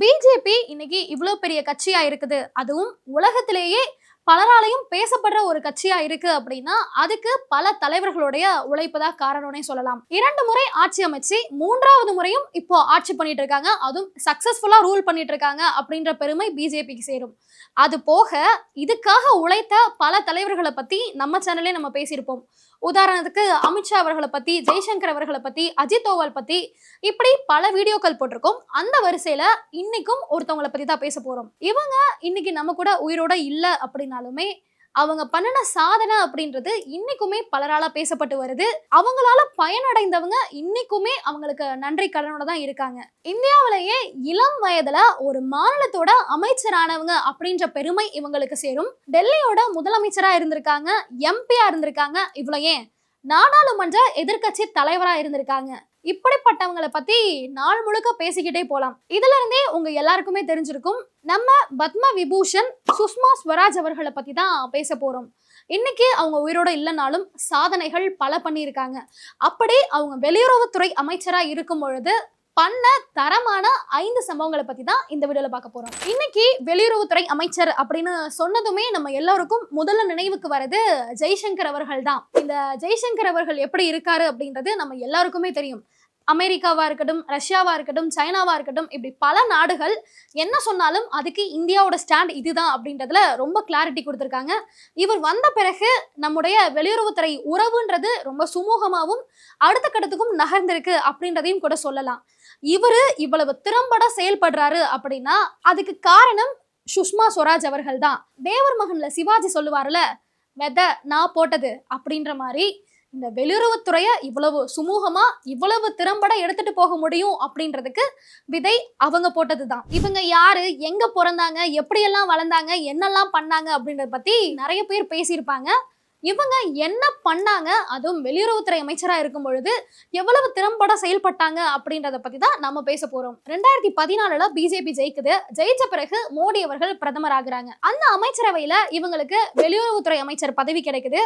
BJP இன்னைக்கு இவ்வளோ பெரிய கட்சியா இருக்குது. அதுவும் உலகத்திலேயே பலராலையும் பேசப்படுற ஒரு கட்சியா இருக்கு அப்படின்னா அதுக்கு பல தலைவர்களுடைய உழைப்பு தான் காரணம்னே சொல்லலாம். இரண்டு முறை ஆட்சி அமைச்சு மூன்றாவது முறையும் இப்போ ஆட்சி பண்ணிட்டு இருக்காங்க. அதுவும் சக்சஸ்ஃபுல்லா ரூல் பண்ணிட்டு இருக்காங்க அப்படின்ற பெருமை பிஜேபிக்கு சேரும். அது போக இதுக்காக உழைத்த பல தலைவர்களை பத்தி நம்ம சேனல்லே நம்ம பேசியிருப்போம். உதாரணத்துக்கு அமித்ஷா அவர்களை பத்தி ஜெய்சங்கர் அவர்களை பத்தி அஜித் தோவல் பத்தி இப்படி பல வீடியோக்கள் போட்டிருக்கோம். அந்த வரிசையில இன்னைக்கும் ஒருத்தவங்களை பத்தி தான் பேச போறோம். இவங்க இன்னைக்கு நம்ம கூட உயிரோட இல்லை அப்படின்னாலுமே அவங்க பண்ணின சாதனை அப்படின்றது இன்னைக்குமே பலரால பேசப்பட்டு வருது. அவங்களால பயனடைந்தவங்க இன்னைக்குமே அவங்களுக்கு நன்றி கடனோட தான் இருக்காங்க. இந்தியாவிலேயே இளம் வயதுல ஒரு மாநிலத்தோட அமைச்சரானவங்க அப்படின்ற பெருமை இவங்களுக்கு சேரும்? டெல்லியோட முதலமைச்சரா இருந்திருக்காங்க எம்பியா இருந்திருக்காங்க. இவ்வளோ ஏன் நாடாளுமன்ற எதிர்க்கட்சி தலைவரா இருந்திருக்காங்க. இப்படிப்பட்டவங்களை பத்தி நாள் முழுக்க பேசிக்கிட்டே போலாம். இதுல இருந்தே உங்க எல்லாருக்குமே தெரிஞ்சிருக்கும். நம்ம பத்ம விபூஷன் சுஷ்மா ஸ்வராஜ் அவர்களை பத்தி தான் பேச போறோம். இன்னைக்கு அவங்க உயிரோட இல்லைனாலும் சாதனைகள் பல பண்ணியிருக்காங்க. அப்படி அவங்க வெளியுறவுத்துறை அமைச்சரா இருக்கும் பொழுது பண்ண தரமான ஐந்து சம்பவங்களை பத்தி தான் இந்த வீடியோல பார்க்க போறோம். இன்னைக்கு வெளியுறவுத்துறை அமைச்சர் அப்படின்னு சொன்னதுமே நம்ம எல்லோருக்கும் முதல்ல நினைவுக்கு வர்றது ஜெய்சங்கர் அவர்கள் தான். இந்த ஜெய்சங்கர் அவர்கள் எப்படி இருக்காரு அப்படின்றது நம்ம எல்லாருக்குமே தெரியும். அமெரிக்காவாக இருக்கட்டும் ரஷ்யாவாக இருக்கட்டும் சைனாவாக இருக்கட்டும் இப்படி பல நாடுகள் என்ன சொன்னாலும் அதுக்கு இந்தியாவோட ஸ்டாண்ட் இதுதான் அப்படின்றதுல ரொம்ப கிளாரிட்டி கொடுத்துருக்காங்க. இவர் வந்த பிறகு நம்முடைய வெளியுறவுத்துறை உறவுன்றது ரொம்ப சுமூகமாகவும் அடுத்த கட்டத்துக்கும் நகர்ந்திருக்கு அப்படின்றதையும் கூட சொல்லலாம். இவர் இவ்வளவு திறம்பட செயல்படுறாரு அப்படின்னா அதுக்கு காரணம் சுஷ்மா ஸ்வராஜ் அவர்கள் தான். தேவர் மகன்ல சிவாஜி சொல்லுவார்ல வெத நான் போட்டது அப்படின்ற மாதிரி இந்த வெளியுறவுத்துறையை இவ்வளவு சுமூகமா இவ்வளவு திறம்பட எடுத்துட்டு போக முடியும் அப்படின்றதுக்கு விதை அவங்க போட்டது தான் இவங்க யாரு? எங்க பிறந்தாங்க? எப்படியெல்லாம் வளர்ந்தாங்க? என்னெல்லாம் பண்ணாங்க? அப்படின்றத பத்தி நிறைய பேர் பேசியிருப்பாங்க. இவங்க என்ன பண்ணாங்க? அதுவும் வெளியுறவுத்துறை அமைச்சரா இருக்கும் பொழுது எவ்வளவு திறம்பட செயல்பட்டாங்க அப்படின்றத பத்தி தான் நம்ம பேச போறோம். ரெண்டாயிரத்தி பதினாலுல பிஜேபி ஜெயிக்குது. ஜெயிச்ச பிறகு மோடி அவர்கள் பிரதமர் ஆகுறாங்க. அந்த அமைச்சரவையில இவங்களுக்கு வெளியுறவுத்துறை அமைச்சர் பதவி கிடைக்குது.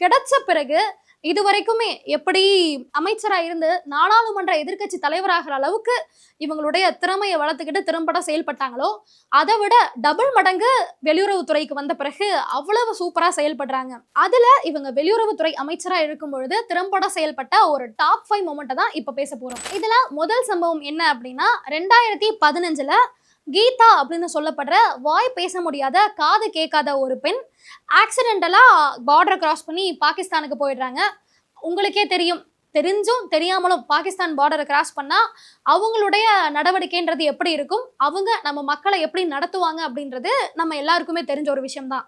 கிடைச்ச பிறகு இது வரைக்குமே எப்படி அமைச்சராக இருந்து நாடாளுமன்ற எதிர்க்கட்சி தலைவராகிற அளவுக்கு இவங்களுடைய திறமையை வளர்த்துக்கிட்டு திறம்பட செயல்பட்டாங்களோ அதை விட டபுள் மடங்கு வெளியுறவுத்துறைக்கு வந்த பிறகு அவ்வளவு சூப்பராக செயல்படுறாங்க. அதில் இவங்க வெளியுறவுத்துறை அமைச்சராக இருக்கும் பொழுது திறம்பட செயல்பட்ட ஒரு டாப் ஃபைவ் மொமெண்ட்டை தான் இப்போ பேச போகிறோம் இதில் முதல் சம்பவம் என்ன அப்படின்னா ரெண்டாயிரத்தி பதினஞ்சில் கீதா அப்படின்னு சொல்லப்படுற வாய் பேச முடியாத காது கேட்காத ஒரு பெண் ஆக்சிடெண்டலாக பார்டர் கிராஸ் பண்ணி பாகிஸ்தானுக்கு போயிடுறாங்க. உங்களுக்கே தெரியும். தெரிஞ்சும் தெரியாமலும் பாகிஸ்தான் பார்டரை கிராஸ் பண்ணா அவங்களுடைய நடவடிக்கைன்றது எப்படி இருக்கும்? அவங்க நம்ம மக்களை எப்படி நடத்துவாங்க அப்படின்றது நம்ம எல்லாருக்குமே தெரிஞ்ச ஒரு விஷயம்தான்.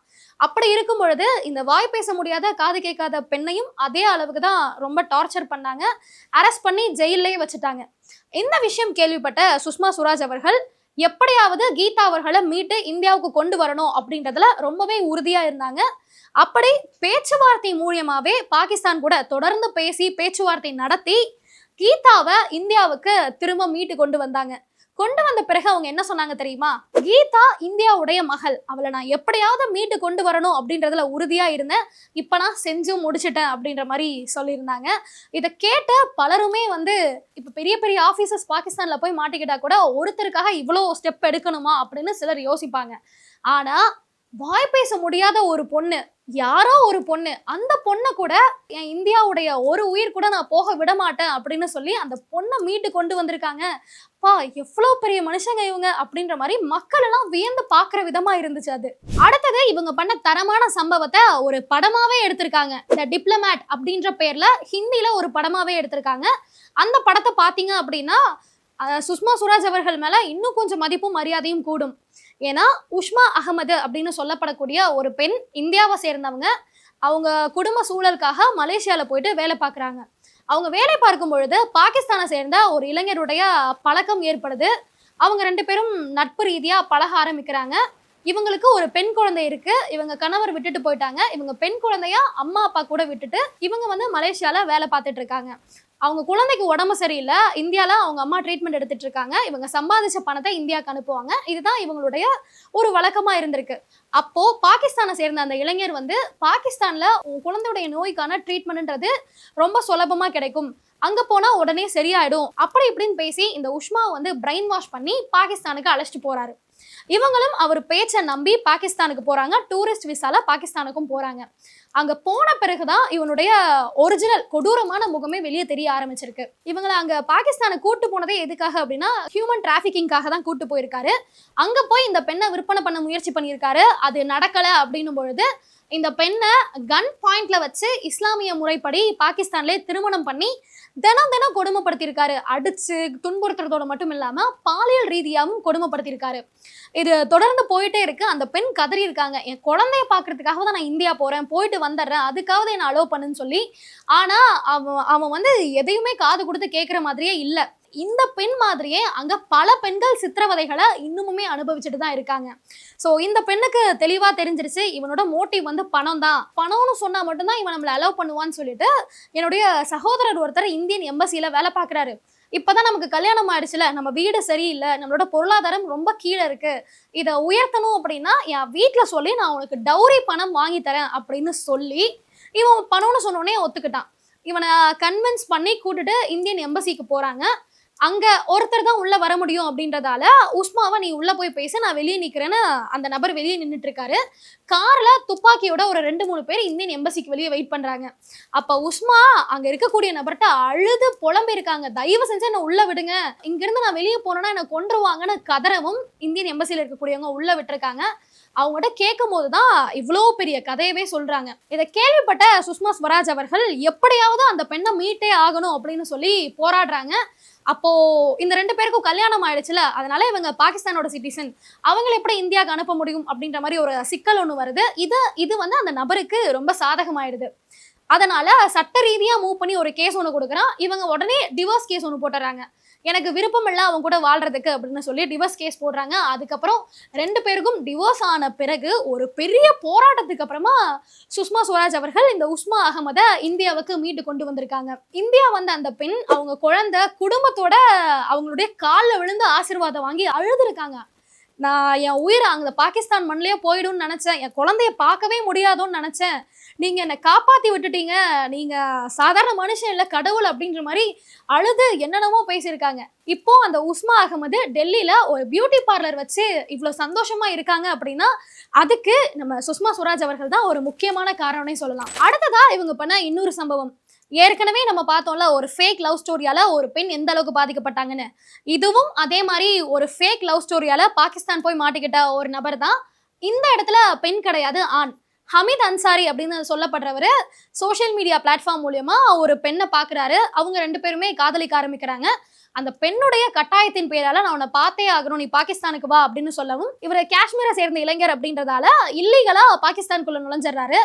அப்படி இருக்கும் பொழுது இந்த வாய் பேச முடியாத காது கேட்காத பெண்ணையும் அதே அளவுக்கு தான் ரொம்ப டார்ச்சர் பண்ணாங்க. அரெஸ்ட் பண்ணி ஜெயிலே வச்சுட்டாங்க. இந்த விஷயம் கேள்விப்பட்ட சுஷ்மா சுராஜ் அவர்கள் எப்படியாவது கீதா அவர்களை மீட்டு இந்தியாவுக்கு கொண்டு வரணும் அப்படின்றதுல ரொம்பவே உறுதியா இருந்தாங்க. அப்படி பேச்சுவார்த்தை மூலியமாவே பாகிஸ்தான் கூட தொடர்ந்து பேசி பேச்சுவார்த்தை நடத்தி கீதாவை இந்தியாவுக்கு திரும்ப மீட்டு கொண்டு வந்தாங்க. கொண்டு வந்த பிறகு அவங்க என்ன சொன்னாங்க தெரியுமா? கீதா இந்தியாவுடைய மகள். அவளை நான் எப்படியாவது மீட்டு கொண்டு வரணும் அப்படின்றதுல உறுதியா இருந்தேன். இப்ப நான் செஞ்சும் முடிச்சிட்டேன் அப்படின்ற மாதிரி சொல்லியிருந்தாங்க. இதை கேட்ட பலருமே வந்து இப்ப பெரிய பெரிய ஆபீசர்ஸ் பாகிஸ்தான்ல போய் மாட்டிக்கிட்டா கூட ஒருத்தருக்காக இவ்வளோ ஸ்டெப் எடுக்கணுமா அப்படின்னு சிலர் யோசிப்பாங்க. ஆனா வாய் பேச முடியாத ஒரு பொண்ணு யாரோ ஒரு பொண்ணு அந்த பொண்ணை கூட என் இந்தியாவுடைய ஒரு உயிர் கூட நான் போக விட மாட்டேன் அப்படின்னு சொல்லி அந்த பொண்ணை மீட்டு கொண்டு வந்திருக்காங்க. பா எவ்வளோ பெரிய மனுஷங்க இவங்க அப்படின்ற மாதிரி மக்கள் எல்லாம் வியந்து பார்க்குற விதமா இருந்துச்சு அது. அடுத்தது இவங்க பண்ண தரமான சம்பவத்தை ஒரு படமாவே எடுத்திருக்காங்க. இந்த டிப்ளமேட் அப்படின்ற பேர்ல ஹிந்தியில ஒரு படமாவே எடுத்திருக்காங்க. அந்த படத்தை பார்த்தீங்க அப்படின்னா சுஷ்மா சுராஜ் அவர்கள் மேல இன்னும் கொஞ்சம் மதிப்பும் மரியாதையும் கூடும். ஏன்னா உஷ்மா அகமது அப்படின்னு சொல்லப்படக்கூடிய ஒரு பெண் இந்தியாவை சேர்ந்தவங்க. அவங்க குடும்ப சூழலுக்காக மலேசியாவில் போயிட்டு வேலை பார்க்குறாங்க. அவங்க வேலை பார்க்கும் பொழுது பாகிஸ்தானை சேர்ந்த ஒரு இளைஞருடைய பழக்கம் ஏற்படுது. அவங்க ரெண்டு பேரும் நட்பு ரீதியாக பழக ஆரம்பிக்கிறாங்க. இவங்களுக்கு ஒரு பெண் குழந்தை இருக்கு. இவங்க கணவர் விட்டுட்டு போயிட்டாங்க. இவங்க பெண் குழந்தையா அம்மா அப்பா கூட விட்டுட்டு இவங்க வந்து மலேசியால வேலை பார்த்துட்டு இருக்காங்க. அவங்க குழந்தைக்கு உடம்பு சரியில்லை இந்தியாவில் அவங்க அம்மா ட்ரீட்மெண்ட் எடுத்துட்டு இருக்காங்க. இவங்க சம்பாதிச்ச பணத்தை இந்தியாவுக்கு அனுப்புவாங்க. இதுதான் இவங்களுடைய ஒரு வழக்கமா இருந்திருக்கு. அப்போ பாகிஸ்தானை சேர்ந்த அந்த இளைஞர் வந்து பாகிஸ்தான்ல உன் குழந்தையுடைய நோய்க்கான ட்ரீட்மெண்ட்ன்றது ரொம்ப சுலபமா கிடைக்கும். அங்க போனா உடனே சரியாயிடும். அப்படி இப்படின்னு பேசி இந்த உஷ்மா வந்து பிரெயின் வாஷ் பண்ணி பாகிஸ்தானுக்கு அழைச்சிட்டு போறாரு. இவங்களும் அவர் பேச்சை நம்பி பாகிஸ்தானுக்கு போறாங்க. டூரிஸ்ட் விசால பாகிஸ்தானுக்கும் போறாங்க. அங்க போன பிறகுதான் இவனுடைய ஒரிஜினல் கொடூரமான முகமே வெளியே தெரிய ஆரம்பிச்சிருக்கு. இவங்களை அங்க பாகிஸ்தானை கூட்டு போனதே எதுக்காக அப்படின்னா ஹியூமன் டிராஃபிக்கிங்காக தான் கூட்டு போயிருக்காரு. அங்க போய் இந்த பெண்ணை விற்பனை பண்ண முயற்சி பண்ணியிருக்காரு. அது நடக்கல அப்படின்னும் பொழுது இந்த பெண்ணை கன் பாயிண்ட்ல வச்சு இஸ்லாமிய முறைப்படி பாகிஸ்தான்லேயே திருமணம் பண்ணி தினம் தினம் கொடுமைப்படுத்தியிருக்காரு. அடிச்சு துன்புறுத்துறதோட மட்டும் இல்லாம பாலியல் ரீதியாகவும் கொடுமைப்படுத்தியிருக்காரு. இது தொடர்ந்து போயிட்டே இருக்கு. அந்த பெண் கதறி இருக்காங்க. என் குழந்தைய பாக்குறதுக்காக தான் நான் இந்தியா போறேன் போயிட்டு வந்துடுறேன். அதுக்காவது என்ன அலோவ் பண்ணுன்னு சொல்லி ஆனா அவன் அவன் வந்து எதையுமே காது கொடுத்து கேட்குற மாதிரியே இல்லை. இந்த பெண் மாதிரியே அங்க பல பெண்கள் சித்திரவதைகளை இன்னுமுமே அனுபவிச்சுட்டு தான் இருக்காங்க. ஸோ இந்த பெண்ணுக்கு தெளிவா தெரிஞ்சிருச்சு இவனோட மோட்டிவ் வந்து பணம் தான். பணம்னு சொன்னா மட்டும்தான் இவன் நம்மளை அலோவ் பண்ணுவான்னு சொல்லிட்டு என்னுடைய சகோதரர் ஒருத்தர் இந்தியன் எம்பசியில வேலை பார்க்குறாரு. இப்பதான் நமக்கு கல்யாணம் ஆயிடுச்சுல நம்ம வீடு சரியில்லை நம்மளோட பொருளாதாரம் ரொம்ப கீழே இருக்கு. இதை உயர்த்தணும் அப்படின்னா என் வீட்டில் சொல்லி நான் உனக்கு டௌரி பணம் வாங்கி தரேன் அப்படின்னு சொல்லி இவன் பணம்னு சொன்னோடனே ஒத்துக்கிட்டான். இவனை கன்வின்ஸ் பண்ணி கூட்டுட்டு இந்தியன் எம்பசிக்கு போறாங்க. அங்க ஒருத்தர் தான் உள்ள வர முடியும் அப்படின்றதால உஸ்மாவை நீ உள்ள போய் பேச நான் வெளியே நிக்கிறேன்னு அந்த நபர் வெளியே நின்றுட்டு இருக்காரு கார்ல துப்பாக்கியோட ஒரு ரெண்டு மூணு பேர் இந்தியன் எம்பசிக்கு வெளியே வெயிட் பண்றாங்க. அப்ப உஸ்மா அங்க இருக்கக்கூடிய நபர்கிட்ட அழுது புலம்பி இருக்காங்க தயவு செஞ்சு என்ன உள்ள விடுங்க. இங்கிருந்து நான் வெளியே போனேன்னா என்ன கொன்றுவாங்கன்னு கதறவும் இந்தியன் எம்பசியில இருக்கக்கூடியவங்க உள்ள விட்டுருக்காங்க. அவங்ககிட்ட கேட்கும் போதுதான் இவ்வளோ பெரிய கதையவே சொல்றாங்க. இதை கேள்விப்பட்ட சுஷ்மா ஸ்வராஜ் அவர்கள் எப்படியாவது அந்த பெண்ணை மீட்டே ஆகணும் அப்படின்னு சொல்லி போராடுறாங்க. அப்போ இந்த ரெண்டு பேருக்கும் கல்யாணம் ஆயிடுச்சுல அதனால இவங்க பாகிஸ்தானோட சிட்டிசன் அவங்களை எப்படி இந்தியாவுக்கு அனுப்ப முடியும் அப்படின்ற மாதிரி ஒரு சிக்கல் ஒன்று வருது. இது இது வந்து அந்த நபருக்கு ரொம்ப சாதகமாயிடுது. அதனால சட்ட ரீதியாக மூவ் பண்ணி ஒரு கேஸ் ஒன்று கொடுக்குறான். இவங்க உடனே டிவோர்ஸ் கேஸ் ஒன்று போட்டுறாங்க. எனக்கு விருப்பம் இல்லை அவங்க கூட வாழ்றதுக்கு அப்படின்னு சொல்லி டிவோர்ஸ் கேஸ் போடுறாங்க. அதுக்கப்புறம் ரெண்டு பேருக்கும் டிவோர்ஸ் ஆன பிறகு ஒரு பெரிய போராட்டத்துக்கு அப்புறமா சுஷ்மா ஸ்வராஜ் அவர்கள் இந்த உஸ்மா அகமதை இந்தியாவுக்கு மீட்டு கொண்டு வந்திருக்காங்க. இந்தியா வந்த அந்த பெண் அவங்க குழந்தை குடும்பத்தோட அவங்களுடைய காலில் விழுந்து ஆசீர்வாதம் வாங்கி அழுதுருக்காங்க. நான் என் உயிர் அங்கே பாகிஸ்தான் மண்ணிலேயே போயிடும்னு நினச்சேன். என் குழந்தைய பார்க்கவே முடியாதோன்னு நினச்சேன். நீங்கள் என்னை காப்பாற்றி விட்டுட்டீங்க. நீங்கள் சாதாரண மனுஷன் இல்லை கடவுள் அப்படின்ற மாதிரி அழுது என்னென்னமோ பேசியிருக்காங்க. இப்போ அந்த உஸ்மா அகமது டெல்லியில் ஒரு பியூட்டி பார்லர் வச்சு இவ்வளோ சந்தோஷமாக இருக்காங்க அப்படின்னா அதுக்கு நம்ம சுஷ்மா சுவராஜ் அவர்கள் தான் ஒரு முக்கியமான காரணம்னே சொல்லலாம். அடுத்ததாக இவங்க பண்ண இன்னொரு சம்பவம். ஏற்கனவே நம்ம பார்த்தோம்ல ஒரு ஃபேக் லவ் ஸ்டோரியால ஒரு பெண் எந்த அளவுக்கு பாதிக்கப்பட்டாங்கன்னு. இதுவும் அதே மாதிரி ஒரு ஃபேக் லவ் ஸ்டோரியால பாகிஸ்தான் போய் மாட்டிக்கிட்ட ஒரு நபர் தான். இந்த இடத்துல பெண் கிடையாது ஆண். ஹமீத் அன்சாரி அப்படின்னு சொல்லப்படுறவர் சோஷியல் மீடியா பிளாட்ஃபார்ம் மூலியமா ஒரு பெண்ணை பார்க்குறாரு அவங்க ரெண்டு பேருமே காதலிக்க ஆரம்பிக்கிறாங்க. அந்த பெண்ணுடைய கட்டாயத்தின் பேரால நான் உன்னை பார்த்தே ஆகணும் நீ பாகிஸ்தானுக்கு வா அப்படின்னு சொல்லவும் இவரை காஷ்மீரை சேர்ந்த இளைஞர் அப்படின்றதால இல்லீகலா பாகிஸ்தானுக்குள்ள நுழைஞ்சிடுறாரு.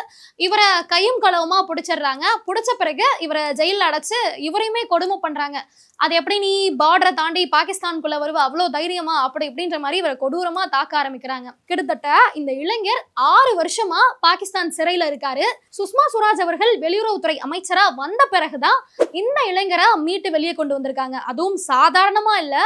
இவரை கையும் களவுமா பிடிச்சிடுறாங்க. பிடிச்ச பிறகு இவரை ஜெயிலில் அடைச்சு இவரையுமே கொடுமை பண்றாங்க. அது எப்படி நீ பார்டரை தாண்டி பாகிஸ்தானுக்குள்ள வருவ? அவ்வளோ தைரியமா? அப்படி இப்படின்ற மாதிரி இவரை கொடூரமா தாக்க ஆரம்பிக்கிறாங்க. கிட்டத்தட்ட இந்த இளைஞர் ஆறு வருஷமா பாகிஸ்தான் சிறையில இருக்காரு. சுஷ்மா சுவராஜ் அவர்கள் வெளியுறவுத்துறை அமைச்சரா வந்த பிறகுதான் இந்த இளைஞரை மீட்டு வெளியே கொண்டு வந்திருக்காங்க. அதுவும் சாதாரணமா இல்ல.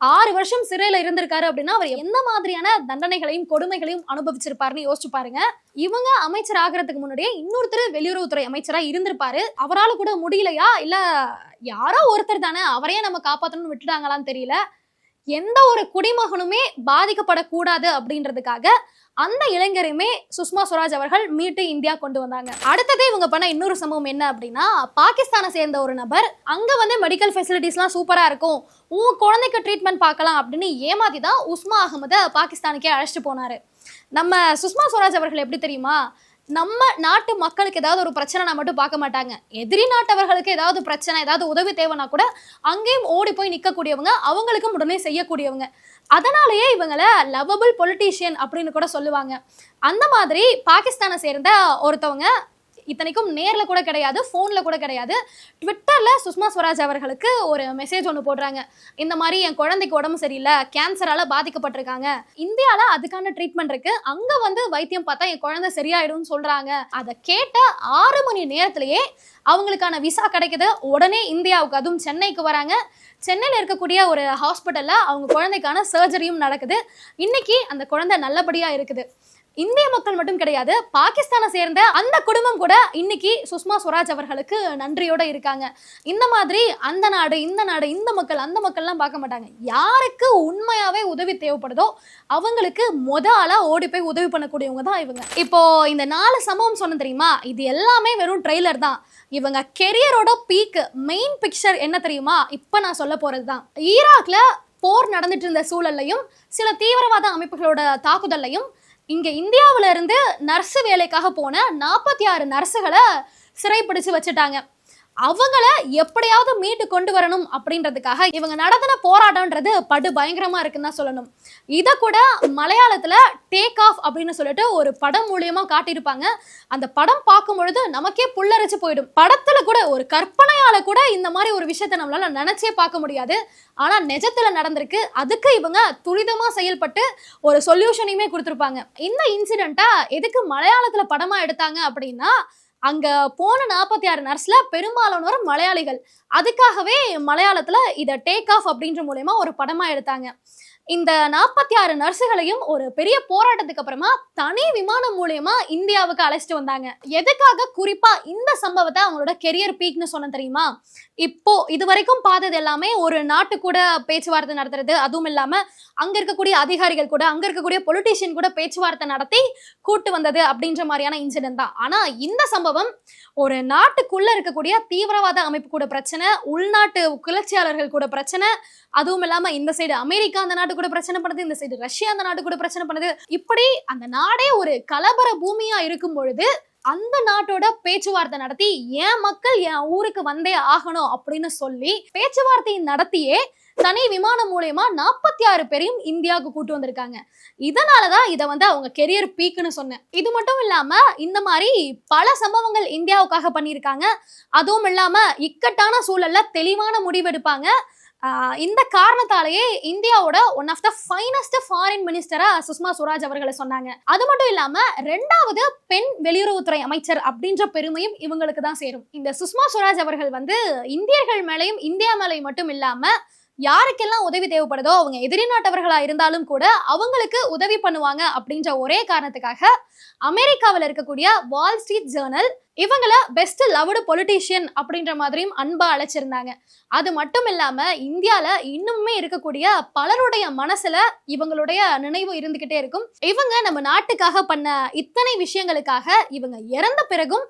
ஆறு வருஷம் சிறையில இருந்திருக்காரு அப்படின்னா அவர் எந்த மாதிரியான தண்டனைகளையும் கொடுமைகளையும் அனுபவிச்சிருப்பாருன்னு யோசிச்சு பாருங்க. இவங்க அமைச்சர் ஆகிறதுக்கு முன்னாடியே இன்னொருத்தர் வெளியுறவுத்துறை அமைச்சரா இருந்திருப்பாரு. அவரால் கூட முடியலையா? இல்ல யாரோ ஒருத்தர் தானே அவரையே நம்ம காப்பாத்தணும்னு விட்டுட்டாங்களான்னு தெரியல. எந்த ஒரு குடிமகனுமே பாதிக்கப்படக்கூடாது அப்படின்றதுக்காக அந்த இளைஞரையுமே சுஷ்மா ஸ்வராஜ் அவர்கள் மீட்டு இந்தியா கொண்டு வந்தாங்க. அடுத்ததே இவங்க பண்ண இன்னொரு சம்பவம் என்ன அப்படின்னா பாகிஸ்தானை சேர்ந்த ஒரு நபர் அங்க வந்து மெடிக்கல் ஃபெசிலிட்டிஸ்லாம் சூப்பரா இருக்கும். உன் குழந்தைக்கு ட்ரீட்மெண்ட் பார்க்கலாம் அப்படின்னு ஏமாத்தி தான் உஸ்மா அகமதை பாகிஸ்தானுக்கே அழைச்சிட்டு போனாரு. நம்ம சுஷ்மா ஸ்வராஜ் அவர்கள் எப்படி தெரியுமா நம்ம நாட்டு மக்களுக்கு ஏதாவது ஒரு பிரச்சனைனா மட்டும் பார்க்க மாட்டாங்க. எதிரி நாட்டவர்களுக்கு ஏதாவது பிரச்சனை ஏதாவது உதவி தேவைன்னா கூட அங்கேயும் ஓடி போய் நிற்கக்கூடியவங்க அவங்களுக்கும் உடனே செய்யக்கூடியவங்க. அதனாலேயே இவங்களை லவ்வபிள் பொலிட்டீஷியன் அப்படின்னு கூட சொல்லுவாங்க. அந்த மாதிரி பாகிஸ்தானை சேர்ந்த ஒருத்தவங்க இத்தனைக்கும் நேரில் கூட கிடையாது ஃபோனில் கூட கிடையாது. ட்விட்டரில் சுஷ்மா ஸ்வராஜ் அவர்களுக்கு ஒரு மெசேஜ் ஒன்று போடுறாங்க. இந்த மாதிரி என் குழந்தைக்கு உடம்பு சரியில்லை கேன்சரால் பாதிக்கப்பட்டிருக்காங்க. இந்தியாவில் அதுக்கான ட்ரீட்மெண்ட் இருக்கு. அங்கே வந்து வைத்தியம் பார்த்தா என் குழந்தை சரியாயிடும்னு சொல்கிறாங்க அதை கேட்ட ஆறு மணி நேரத்திலேயே அவங்களுக்கான விசா கிடைக்குது. உடனே இந்தியாவுக்கு அதுவும் சென்னைக்கு வராங்க. சென்னையில் இருக்கக்கூடிய ஒரு ஹாஸ்பிட்டலில் அவங்க குழந்தைக்கான சர்ஜரியும் நடக்குது. இன்னைக்கு அந்த குழந்தை நல்லபடியாக இருக்குது. இந்திய மக்கள் மட்டும் கிடையாது பாகிஸ்தானை சேர்ந்த அந்த குடும்பம் கூட இன்னைக்கு சுஷ்மா ஸ்வராஜ் அவர்களுக்கு நன்றியோட இருக்காங்க. இந்த மாதிரி அந்த நாடு இந்த நாடு இந்த மக்கள் அந்த மக்கள்லாம் பார்க்க மாட்டாங்க. யாருக்கு உண்மையாவே உதவி தேவைப்படுதோ அவங்களுக்கு முத ஆளா ஓடி போய் உதவி பண்ணக்கூடியவங்க தான் இவங்க. இப்போ இந்த நாலு சம்பவம் சொன்ன தெரியுமா? இது எல்லாமே வெறும் ட்ரெய்லர் தான். இவங்க கெரியரோட பீக் மெயின் பிக்சர் என்ன தெரியுமா? இப்போ நான் சொல்ல போறது தான். ஈராக்ல போர் நடந்துட்டு இருந்த சூழல்லையும் சில தீவிரவாத அமைப்புகளோட தாக்குதல்லையும் இங்கே இந்தியாவிலேருந்து நர்ஸு வேலைக்காக போன நாற்பத்தி ஆறு நர்ஸுகளை சிறைப்பிடிச்சு வச்சுட்டாங்க. அவங்கள எப்படியாவது மீட்டு கொண்டு வரணும் அப்படின்றதுக்காக இவங்க நடத்தின போராட்டம்ன்றது படு பயங்கரமா இருக்குன்னு தான் சொல்லணும். இதை கூட மலையாளத்துல டேக் ஆஃப் அப்படின்னு சொல்லிட்டு ஒரு படம் மூலியமா காட்டியிருப்பாங்க. அந்த படம் பார்க்கும் பொழுது நமக்கே புல்லரிச்சு போயிடும். படத்துல கூட ஒரு கற்பனையால கூட இந்த மாதிரி ஒரு விஷயத்த நம்மளால நினைச்சே பார்க்க முடியாது. ஆனா நிஜத்துல நடந்திருக்கு. அதுக்கு இவங்க துரிதமா செயல்பட்டு ஒரு சொல்யூஷனையுமே கொடுத்துருப்பாங்க. இந்த இன்சிடென்ட்டா எதுக்கு மலையாளத்துல படமா எடுத்தாங்க அப்படின்னா அங்க போன நாற்பத்தி ஆறு நர்ஸ்ல பெரும்பாலானோர் மலையாளிகள். அதுக்காகவே மலையாளத்துல இதை டேக் ஆஃப் அப்படின்ற மூலயமா ஒரு படமா எடுத்தாங்க. இந்த நாற்பத்தி ஆறு நர்ஸுகளையும் ஒரு பெரிய போராட்டத்துக்கு அப்புறமா தனி விமானம் மூலியமா இந்தியாவுக்கு அழைச்சிட்டு வந்தாங்க. எதுக்காக? குறிப்பா இந்த சம்பவத்தை அவங்களோட கெரியர் பீக்னு சொன்ன தெரியுமா? இப்போ இது வரைக்கும் பார்த்தது எல்லாமே ஒரு நாட்டு கூட பேச்சுவார்த்தை நடத்துறது அதுவும் இல்லாம அங்க இருக்கக்கூடிய அதிகாரிகள் கூட அங்க இருக்கக்கூடிய பொலிட்டீஷியன் கூட பேச்சுவார்த்தை நடத்தி கூட்டு வந்தது அப்படின்ற மாதிரியான இன்சிடென்ட் தான். ஆனா இந்த சம்பவம் ஒரு நாட்டுக்குள்ள இருக்கக்கூடிய தீவிரவாத அமைப்பு கூட பிரச்சனை உள்நாட்டு கிளர்ச்சியாளர்கள் கூட பிரச்சனை அதுவும் இல்லாம இந்த சைடு அமெரிக்கா அந்த நாட்டு கூட பிரச்சனை பண்ணுது இந்த சைடு ரஷ்யா அந்த நாட்டு கூட பிரச்சனை பண்ணுது. இப்படி அந்த நாடே ஒரு கலவர பூமியா இருக்கும் பொழுது அந்த நாட்டோட பேச்சுவார்த்தை நடத்தி என் மக்கள் என் ஊருக்கு வந்தே ஆகணும்? அப்படின்னு சொல்லி பேச்சுவார்த்தை நடத்தியே தனி விமானம் மூலயமா நாற்பத்தி ஆறு பேரையும் இந்தியாவுக்கு கூட்டு வந்திருக்காங்க. இதனாலதான் இதை வந்து அவங்க கெரியர் பீக்குன்னு சொன்னேன். இது மட்டும் இல்லாம இந்த மாதிரி பல சம்பவங்கள் இந்தியாவுக்காக பண்ணியிருக்காங்க. அதுவும் இல்லாம இக்கட்டான சூழல்ல தெளிவான முடிவெடுப்பாங்க. இந்த காரணத்தாலேயே இந்தியாவோட one of the finest foreign மினிஸ்டரா சுஷ்மா சுவராஜ் அவர்களை சொன்னாங்க. அது மட்டும் இல்லாம ரெண்டாவது பெண் வெளியுறவுத்துறை அமைச்சர் அப்படின்ற பெருமையும் இவங்களுக்கு தான் சேரும். இந்த சுஷ்மா சுவராஜ் அவர்கள் வந்து இந்தியர்கள் மேலையும் இந்தியா மேலையும் மட்டும் இல்லாம யாருக்கெல்லாம் உதவி தேவைப்படுதோ அவங்க எதிரி நாட்டவர்களா இருந்தாலும் கூட அவங்களுக்கு உதவி பண்ணுவாங்க அப்படின்ற ஒரே காரணத்துக்காக அமெரிக்காவில் இருக்கக்கூடிய வால் ஸ்ட்ரீட் ஜேர்னல் இவங்கள பெஸ்ட் லவ்டு பொலிட்டீஷியன் அப்படின்ற மாதிரியும் அன்பா அழைச்சிருந்தாங்க. அது மட்டும் இல்லாம இந்தியால இன்னுமே இருக்கக்கூடிய பலருடைய மனசுல இவங்களுடைய நினைவு இருந்துகிட்டே இருக்கும். இவங்க நம்ம நாட்டுக்காக பண்ண இத்தனை விஷயங்களுக்காக இவங்க இறந்த பிறகும்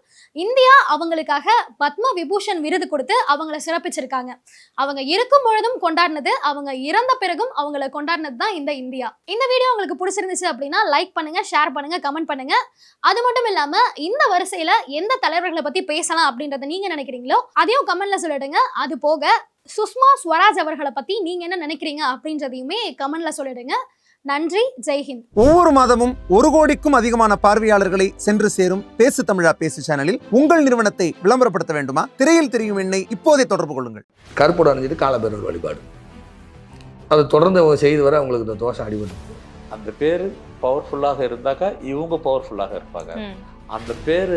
இந்தியா அவங்களுக்காக பத்ம விபூஷன் விருது கொடுத்து அவங்கள சிறப்பிச்சிருக்காங்க. அவங்க இருக்கும் பொழுதும் கொண்டாடினது அவங்க இறந்த பிறகும் அவங்கள கொண்டாடினது தான் இந்த இந்தியா. இந்த வீடியோ உங்களுக்கு பிடிச்சிருந்துச்சு அப்படின்னா லைக் பண்ணுங்க ஷேர் பண்ணுங்க கமெண்ட் பண்ணுங்க. அது மட்டும் இல்லாம இந்த வரிசையில எந்த தலைவர்களை பத்தி பேசலாம் அப்படின்றத நீங்க நினைக்கிறீங்களோ அதையும் கமெண்ட்ல சொல்லிடுங்க. அது போக சுஷ்மா ஸ்வராஜ் அவர்களை பத்தி நீங்க என்ன நினைக்கிறீங்க அப்படின்றதையுமே கமெண்ட்ல சொல்லிடுங்க. நன்றி ஜெய்ஹிந்த் ஒவ்வொரு மாதமும் ஒரு கோடிக்கும் அதிகமான பார்வையாளர்களை சென்று சேரும் பேசு தமிழா பேசு சேனலில் உங்கள் நிறுவனத்தை விளம்பரப்படுத்த வேண்டுமா? திரையில் தெரியும் எண்ணை இப்போதே தொடர்பு கொள்ளுங்கள். கருப்போட அணிஞ்சிட்டு காலபேரர் வழிபாடு. அதை தொடர்ந்து அவங்க செய்து வர அவங்களுக்கு இந்த தோஷம் அடிபட்டு அந்த பேர் பவர்ஃபுல்லாக இருந்தாக்கா இவங்க பவர்ஃபுல்லாக இருப்பாங்க. அந்த பேர்